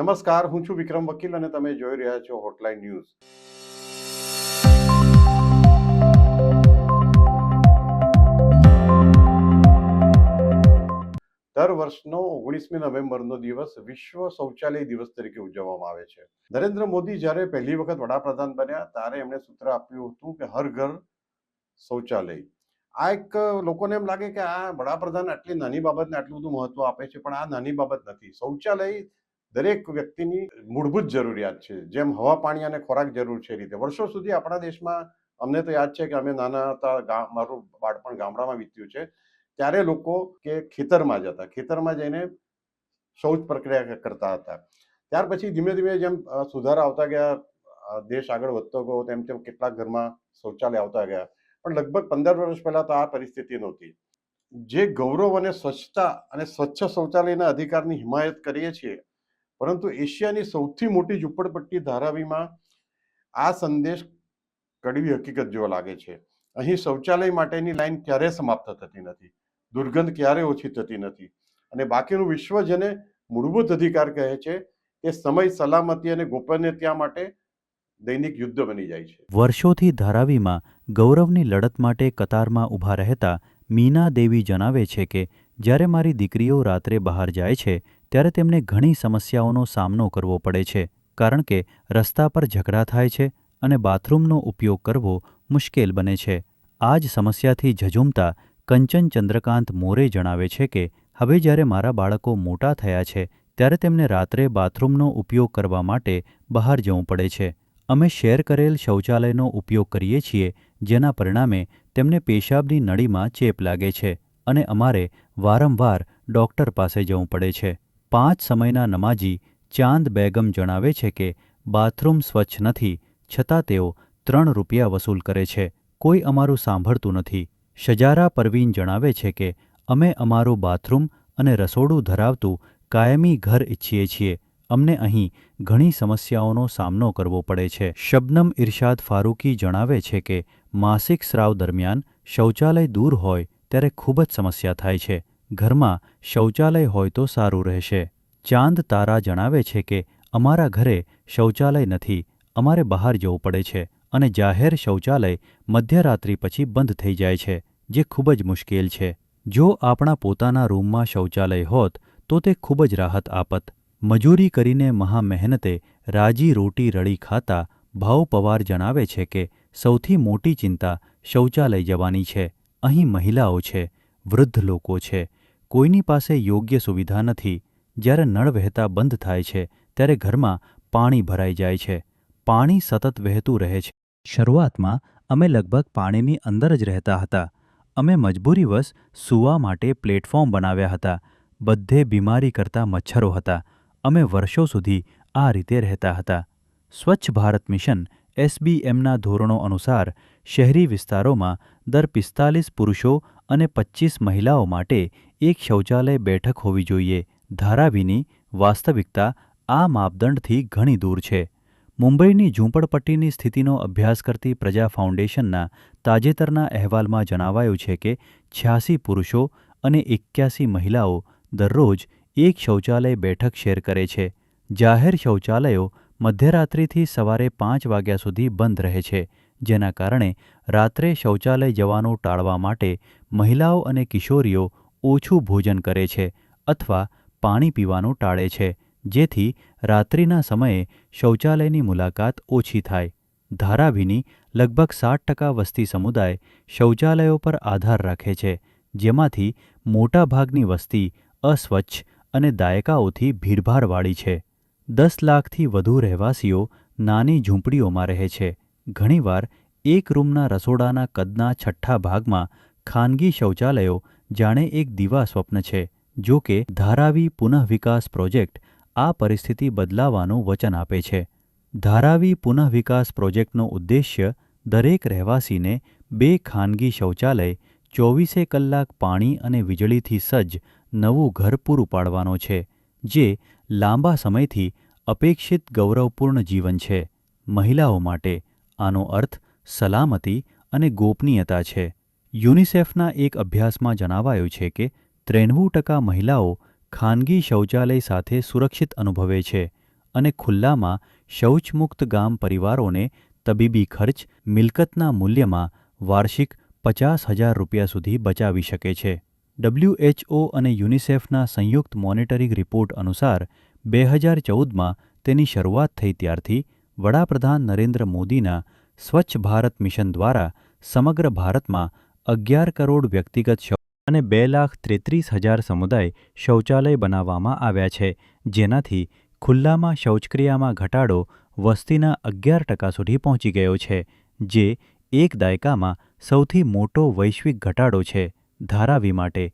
નમસ્કાર, હું છું વિક્રમ વકીલ અને તમે જોઈ રહ્યા છો હોટલાઇન ન્યૂઝ દર વર્ષનો ઓગણીસમી નવેમ્બરનો દિવસ વિશ્વ શૌચાલય દિવસ તરીકે ઉજવવામાં આવે છે. નરેન્દ્ર મોદી જ્યારે પહેલી વખત વડાપ્રધાન બન્યા, ત્યારે એમણે સૂત્ર આપ્યું હતું કે હર ઘર શૌચાલય. આ એક લોકોને એમ લાગે કે આ વડાપ્રધાન આટલી નાની બાબતને આટલું બધું મહત્વ આપે છે, પણ આ નાની બાબત નથી. શૌચાલય દરેક વ્યક્તિની મૂળભૂત જરૂરિયાત છે. જેમ હવા, પાણી અને ખોરાક જરૂર છે એ રીતે. વર્ષો સુધી આપણા દેશમાં અમને તો યાદ છે કે અમે નાના હતા મારું બાળપણ ગામડામાં વીત્યું છે. ત્યારે લોકો કે ખેતરમાં જતા. ખેતરમાં જઈને શૌચ પ્રક્રિયા કરતા હતા. ત્યાર પછી ધીમે ધીમે જેમ સુધારા આવતા ગયા દેશ આગળ વધતો ગયો, તેમ તેમ કેટલાક ઘરમાં શૌચાલય આવતા ગયા. પણ લગભગ પંદર વર્ષ પહેલા તો આ પરિસ્થિતિ નહોતી. જે ગૌરવ અને સ્વચ્છતા અને સ્વચ્છ શૌચાલયના અધિકારની હિમાયત કરીએ છીએ પરંતુ એશિયાની સૌથી મોટી ઝૂંપડપટ્ટી ધારાવીમાં આ સંદેશ કડવી હકીકત જેવો લાગે છે. અહીં શૌચાલય માટેની લાઈન ક્યારેય સમાપ્ત થતી નથી. દુર્ગંધ ક્યારે ઓછી થતી નથી. અને બાકીનું વિશ્વ જેને મૂળભૂત અધિકાર કહે છે એ સમય, સલામતી અને ગોપનીયતા માટે દૈનિક યુદ્ધ બની જાય છે. વર્ષોથી ધારાવીમાં ગૌરવની લડત માટે કતારમાં ઊભા રહેતા મીના દેવી જણાવે છે કે, જ્યારે મારી દીકરીઓ રાત્રે બહાર જાય છે ત્યારે તેમને ઘણી સમસ્યાઓનો સામનો કરવો પડે છે, કારણ કે રસ્તા પર ઝઘડા થાય છે અને બાથરૂમનો ઉપયોગ કરવો મુશ્કેલ બને છે. આ જ સમસ્યાથી ઝઝૂમતા કંચન ચંદ્રકાંત મોરે જણાવે છે કે, હવે જ્યારે મારા બાળકો મોટા થયા છે, ત્યારે તેમને રાત્રે બાથરૂમનો ઉપયોગ કરવા માટે બહાર જવું પડે છે. અમે શેર કરેલ શૌચાલયનો ઉપયોગ કરીએ છીએ, જેના પરિણામે તેમને પેશાબની નળીમાં ચેપ લાગે છે અને અમારે વારંવાર ડૉક્ટર પાસે જવું પડે છે. પાંચ સમયના નમાજી ચાંદ બેગમ જણાવે છે કે, બાથરૂમ સ્વચ્છ નથી, છતાં તેઓ ત્રણ રૂપિયા વસૂલ કરે છે, કોઈ અમારું સાંભળતું નથી. શજારા પરવીન જણાવે છે કે, અમે અમારું બાથરૂમ અને રસોડું ધરાવતું કાયમી ઘર ઈચ્છીએ છીએ, અમને અહીં ઘણી સમસ્યાઓનો સામનો કરવો પડે છે. શબનમ ઇરશાદ ફારૂકી જણાવે છે કે, માસિક સ્રાવ દરમિયાન શૌચાલય દૂર હોય ત્યારે ખૂબ જ સમસ્યા થાય છે. ઘરમાં શૌચાલય હોય તો સારું રહેશે. ચાંદ તારા જણાવે છે કે, અમારા ઘરે શૌચાલય નથી, અમારે બહાર જવું પડે છે અને જાહેર શૌચાલય મધ્યરાત્રિ પછી બંધ થઈ જાય છે, જે ખૂબ જ મુશ્કેલ છે. જો આપણા પોતાના રૂમમાં શૌચાલય હોત, તો તે ખૂબ જ રાહત આપત. મજૂરી કરીને મહા મહેનતે રાજી રોટી રળી ખાતા ભાવ પવાર જણાવે છે કે, સૌથી મોટી ચિંતા શૌચાલય જવાની છે, અહીં મહિલાઓ છે, વૃદ્ધ લોકો છે. કોઈની પાસે યોગ્ય સુવિધા નથી. જ્યારે નળ વહેતા બંધ થાય છે, ત્યારે ઘરમાં પાણી ભરાઈ જાય છે. પાણી સતત વહેતું રહે છે. શરૂઆતમાં અમે લગભગ પાણીની અંદર જ રહેતા હતા. અમે મજબૂરીવશ સૂવા માટે પ્લેટફોર્મ બનાવ્યા હતા. બધે બીમારી કરતા મચ્છરો હતા. અમે વર્ષો સુધી આ રીતે રહેતા હતા. સ્વચ્છ ભારત મિશન એસબીએમના ધોરણો અનુસાર શહેરી વિસ્તારોમાં દર પિસ્તાલીસ પુરુષો અને પચ્ચીસ મહિલાઓ માટે એક શૌચાલય બેઠક હોવી જોઈએ. ધારાવીની વાસ્તવિકતા આ માપદંડથી ઘણી દૂર છે. મુંબઈની ઝૂંપડપટ્ટીની સ્થિતિનો અભ્યાસ કરતી પ્રજા ફાઉન્ડેશનના તાજેતરના અહેવાલમાં જણાવાયું છે કે છ્યાસી પુરુષો અને એક્યાસી મહિલાઓ દરરોજ એક શૌચાલય બેઠક શેર કરે છે. જાહેર શૌચાલયો મધ્યરાત્રિથી સવારે પાંચ વાગ્યા સુધી બંધ રહે છે, જેના કારણે રાત્રે શૌચાલય જવાનું ટાળવા માટે મહિલાઓ અને કિશોરીઓ ઓછું ભોજન કરે છે અથવા પાણી પીવાનું ટાળે છે, જેથી રાત્રિના સમયે શૌચાલયની મુલાકાત ઓછી થાય. ધારાવીની લગભગ સાઠ ટકા વસ્તી સમુદાય શૌચાલયો પર આધાર રાખે છે, જેમાંથી મોટાભાગની વસ્તી અસ્વચ્છ અને દાયકાઓથી ભીડભાડવાળી છે. દસ લાખથી વધુ રહેવાસીઓ નાની ઝૂંપડીઓમાં રહે છે. ઘણીવાર એક રૂમના રસોડાના કદના છઠ્ઠા ભાગમાં ખાનગી શૌચાલયો જાણે એક દીવા સ્વપ્ન છે, જો કે ધારાવી પુનઃવિકાસ પ્રોજેક્ટ આ પરિસ્થિતિ બદલાવાનું વચન આપે છે. ધારાવી પુનઃવિકાસ પ્રોજેક્ટનો ઉદ્દેશ્ય દરેક રહેવાસીને બે ખાનગી શૌચાલય, ચોવીસે કલાક પાણી અને વીજળીથી સજ્જ નવું ઘર પૂરું પાડવાનો છે, જે લાંબા સમયથી અપેક્ષિત ગૌરવપૂર્ણ જીવન છે. મહિલાઓ માટે આનો અર્થ સલામતી અને ગોપનીયતા છે. યુનિસેફના એક અભ્યાસમાં જણાવાયું છે કે ત્રેણવું ટકા મહિલાઓ ખાનગી શૌચાલય સાથે સુરક્ષિત અનુભવે છે અને ખુલ્લામાં શૌચમુક્ત ગામ પરિવારોને તબીબી ખર્ચ મિલકતના મૂલ્યમાં વાર્ષિક પચાસ હજાર રૂપિયા સુધી બચાવી શકે છે. ડબ્લ્યુએચઓ અને યુનિસેફના સંયુક્ત મોનિટરિંગ રિપોર્ટ અનુસાર બે હજાર ચૌદમાં તેની શરૂઆત થઈ ત્યારથી વડાપ્રધાન નરેન્દ્ર મોદીના સ્વચ્છ ભારત મિશન દ્વારા સમગ્ર ભારતમાં અગિયાર કરોડ વ્યક્તિગત શૌચ અને બે લાખ તેત્રીસ હજાર સમુદાય શૌચાલય બનાવવામાં આવ્યા છે, જેનાથી ખુલ્લામાં શૌચક્રિયામાં ઘટાડો વસ્તીના અગિયાર ટકા સુધી પહોંચી ગયો છે, જે એક દાયકામાં સૌથી મોટો વૈશ્વિક ઘટાડો છે, ધારાવી માટે.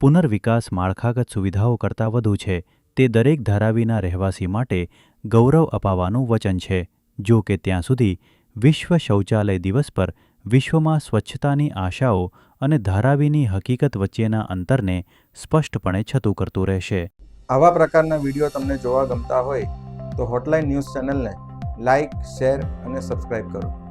પુનર્વિકાસ માળખાગત સુવિધાઓ કરતાં વધુ છે, તે દરેક ધારાવીના રહેવાસી માટે ગૌરવ અપાવવાનું વચન છે, જો કે ત્યાં સુધી વિશ્વ શૌચાલય દિવસ પર વિશ્વમાં સ્વચ્છતાની આશાઓ અને ધારાવીની હકીકત વચ્ચેના અંતરને સ્પષ્ટપણે છતું કરતું રહેશે. આવા પ્રકારના વીડિયો તમને જોવા ગમતા હોય તો હોટલાઇન ન્યૂઝ ચેનલને લાઇક શેર અને સબસ્ક્રાઇબ કરો.